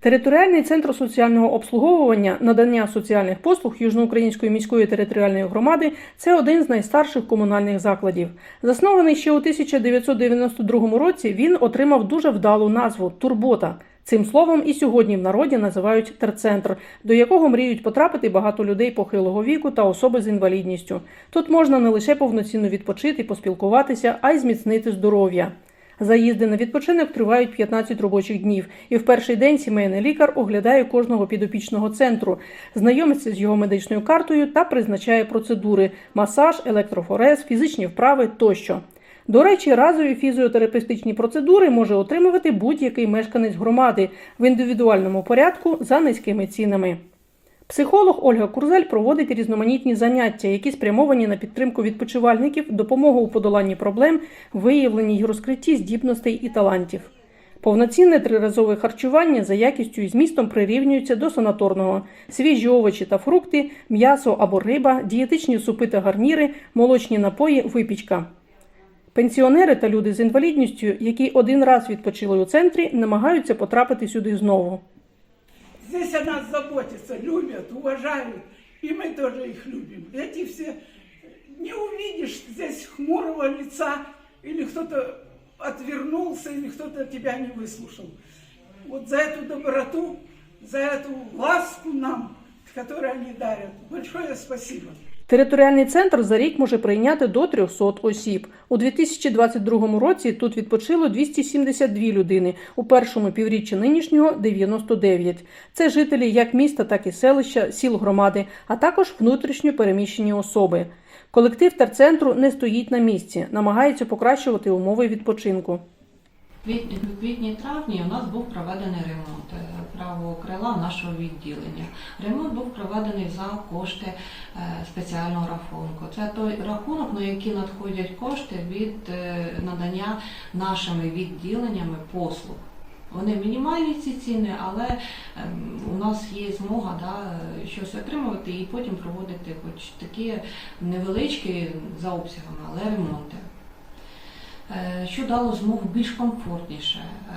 Територіальний центр соціального обслуговування надання соціальних послуг Южноукраїнської міської територіальної громади це один з найстарших комунальних закладів. Заснований ще у 1992 році, він отримав дуже вдалу назву Турбота. Цим словом і сьогодні в народі називають терцентр, до якого мріють потрапити багато людей похилого віку та особи з інвалідністю. Тут можна не лише повноцінно відпочити, поспілкуватися, а й зміцнити здоров'я. Заїзди на відпочинок тривають 15 робочих днів, і в перший день сімейний лікар оглядає кожного підопічного центру, знайомиться з його медичною картою та призначає процедури: масаж, електрофорез, фізичні вправи тощо. До речі, разові фізіотерапевтичні процедури може отримувати будь-який мешканець громади в індивідуальному порядку за низькими цінами. Психолог Ольга Курзель проводить різноманітні заняття, які спрямовані на підтримку відпочивальників, допомогу у подоланні проблем, виявленні й розкритті здібностей і талантів. Повноцінне триразове харчування за якістю і змістом прирівнюється до санаторного: свіжі овочі та фрукти, м'ясо або риба, дієтичні супи та гарніри, молочні напої, випічка. Пенсіонери та люди з інвалідністю, які один раз відпочили у центрі, намагаються потрапити сюди знову. Здесь о нас заботятся, любят, уважают. И мы тоже их любим. Эти все... Не увидишь здесь хмурого лица, или кто-то отвернулся, или кто-то тебя не выслушал. Вот за эту доброту, за эту ласку нам, которую они дарят, большое спасибо. Територіальний центр за рік може прийняти до 300 осіб. У 2022 році тут відпочило 272 людини, у першому півріччі нинішнього 99. Це жителі як міста, так і селища, сіл громади, а також внутрішньо переміщені особи. Колектив терцентру не стоїть на місці, намагається покращувати умови відпочинку. Квітні, квітні травні у нас був проведений ремонт е, правого крила нашого відділення. Ремонт був проведений за кошти е, спеціального рахунку. Це той рахунок, на який надходять кошти від е, надання нашими відділеннями послуг. Вони мінімальні ці ціни, але ем, у нас є змога да, щось отримувати і потім проводити хоч такі невеличкі за обсягами, але ремонти. Е, що дало змогу більш комфортніше е,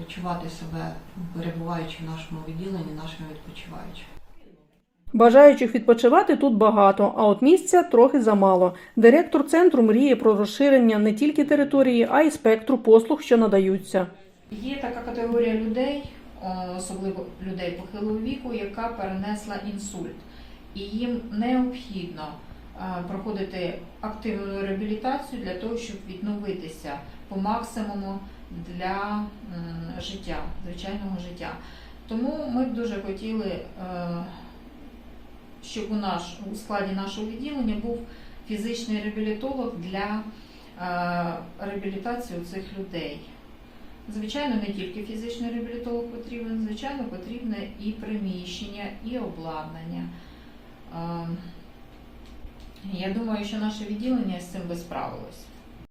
відчувати себе, перебуваючи в нашому відділенні, нашими відпочиваючими. Бажаючих відпочивати тут багато, а от місця трохи замало. Директор центру мріє про розширення не тільки території, а й спектру послуг, що надаються. Є така категорія людей, е, особливо людей похилого віку, яка перенесла інсульт, і їм необхідно е, проходити активну реабілітацію для того, щоб відновитися по максимуму для життя, звичайного життя. Тому ми б дуже хотіли, е, щоб у наш у складі нашого відділення був фізичний реабілітолог для е, реабілітації цих людей. Звичайно, не тільки фізичний реабілітолог потрібен, звичайно, потрібне і приміщення, і обладнання. Я думаю, що наше відділення з цим би справилось.